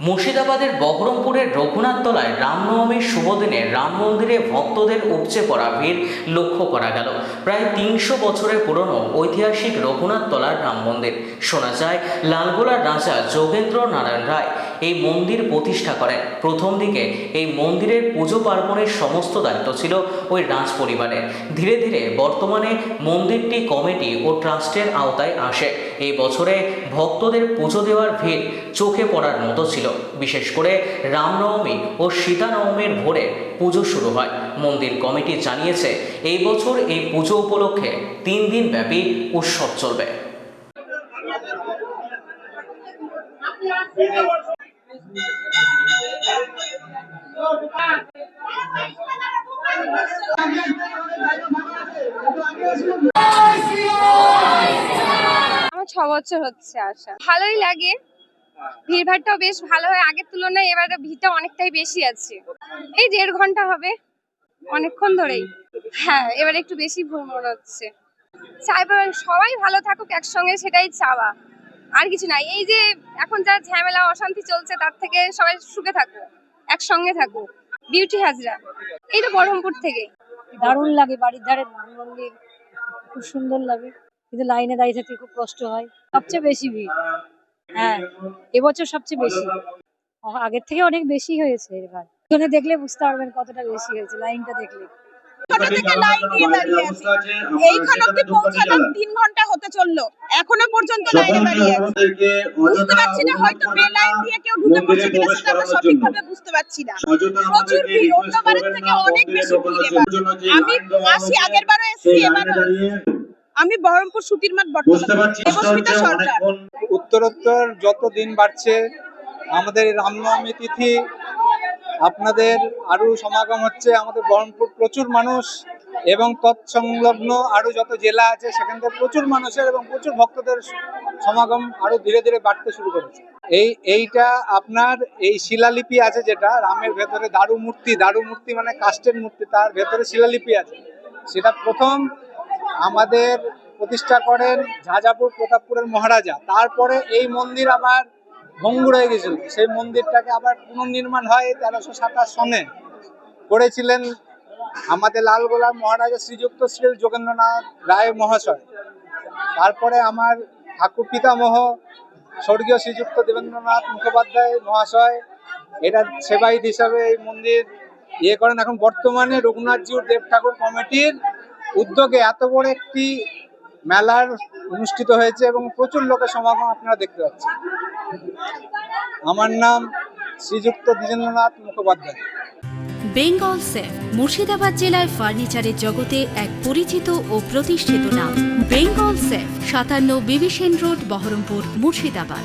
মুর্শিদাবাদের বহরমপুরের রঘুনাথতলায় রামনবমীর শুভদিনে রাম মন্দিরে ভক্তদের উপচে পড়া ভিড় লক্ষ্য করা গেল। প্রায় তিনশো বছরের পুরনো ঐতিহাসিক রঘুনাথতলার রাম মন্দির। শোনা যায়, লালগোলার রাজা যোগেন্দ্র নারায়ণ রায় এই মন্দির প্রতিষ্ঠা করেন। প্রথম দিকে এই মন্দিরের পুজো পার্বণের সমস্ত দায়িত্ব ছিল ওই রাজ পরিবারের ধীরে ধীরে বর্তমানে মন্দিরটি কমিটি ও ট্রাস্টের আওতায় আসে। এই বছরে ভক্তদের পুজো দেওয়ার ভিড় চোখে পড়ার মতো ছিল। বিশেষ করে রামনবমী ও সীতানবমীর ভোরে পুজো শুরু হয়। মন্দির কমিটি জানিয়েছে, এই বছর এই পুজো উপলক্ষে তিন দিন ব্যাপী উৎসব চলবে। আমার ছ বছর হচ্ছে আসা ভালোই লাগে। ভিড় ভাড়টাও বেশ ভালো হয়। আগের তুলনায় এবারে ভিড়টা অনেকটাই বেশি আছে। এই দেড় ঘণ্টা হবে, অনেকক্ষণ ধরেই। হ্যাঁ এবারে একটু বেশি ভ্রমণ হচ্ছে। চাইব সবাই ভালো থাকুক, একসঙ্গে সেটাই চাওয়া। আর কিছু নাই এই যে এখন যা ঝামেলা, অশান্তি চলছে, তার থেকে সবাই সুখে থাকুক, একসঙ্গে থাকুক। বিউটি হাজরা, এই তো বহরমপুর থেকে। দারুণ লাগে বাড়ির ধারে, মন্দির। খুব সুন্দর লাগে। কিন্তু লাইনে দাঁড়িয়ে থাকতে খুব কষ্ট হয়। সবচেয়ে বেশি ভিড়। হ্যাঁ এবছর সবচেয়ে বেশি। আগের থেকে অনেক বেশি হয়েছে এবার। এখানে দেখলে বুঝতে পারবেন কতটা বেশি হয়েছে লাইনটা দেখলে। ছোট থেকে লাইন দিয়ে দাঁড়িয়ে আছি। এইখান অব্দি পৌঁছালাম তিন ঘণ্টা হতে চলল। এখনও পর্যন্ত লাইনে দাঁড়িয়ে আছি। বুঝতে পারছি না হয়তো মে লাইন দিয়ে কেউ ঢুকে পড়ছে কিনা সেটা আমরা সঠিকভাবে বুঝতে পারছি না। প্রচুর ভিড় অন্যবারের থেকে অনেক বেশি ভিড় আমি আসি আগের বারও এসেছি এবারও আমি বহরমপুর সুতির মাঠ বর্তমান। দেবস্মিতা সরকার উত্তরোত্তর যত দিন বাড়ছে, আমাদের রামনবমী তিথি, আপনাদের আরও সমাগম হচ্ছে, আমাদের বহরমপুর প্রচুর মানুষ এবং তৎসংলগ্ন আরও যত জেলা আছে, সেখান থেকে প্রচুর মানুষের এবং প্রচুর ভক্তদের সমাগম আরও ধীরে ধীরে বাড়তে শুরু করেছে। এই, এইটা আপনার এই শিলালিপি আছে যেটা, রামের ভেতরে দারু মূর্তি দারু মূর্তি মানে কাষ্টের মূর্তি, তার ভেতরে শিলালিপি আছে। সেটা প্রথম আমাদের প্রতিষ্ঠা করেন ঝাজাপুর প্রতাপপুরের মহারাজা। তারপরে এই মন্দির আবার ভঙ্গুর হয়ে গেছিল। সেই মন্দিরটাকে আবার পুনর্নির্মাণ হয় তেরোশো সাতাশ সনে। করেছিলেন আমাদের লালগোলা মহারাজা শ্রীযুক্ত শ্রী যোগেন্দ্রনাথ রায় মহাশয়। তারপরে আমার ঠাকুর পিতামহ স্বর্গীয় শ্রীযুক্ত দেবেন্দ্রনাথ মুখোপাধ্যায় মহাশয় এটা সেবায়িত হিসাবে এই মন্দির ইয়ে করেন। এখন বর্তমানে রঘুনাথজিউর দেব ঠাকুর কমিটির উদ্যোগে এত বড় একটি মেলার অনুষ্ঠিত হয়েছে এবং প্রচুর লোকের সমাগম আপনারা দেখতে পাচ্ছেন। আমার নাম শ্রীযুক্ত দ্বিজেন্দ্রনাথ মুখোপাধ্যায়। বেঙ্গল সেফ, মুর্শিদাবাদ জেলায় ফার্নিচারের জগতে এক পরিচিত ও প্রতিষ্ঠিত নাম। বেঙ্গল সেফ, সাতান্ন বিবিসেন রোড, বহরমপুর, মুর্শিদাবাদ।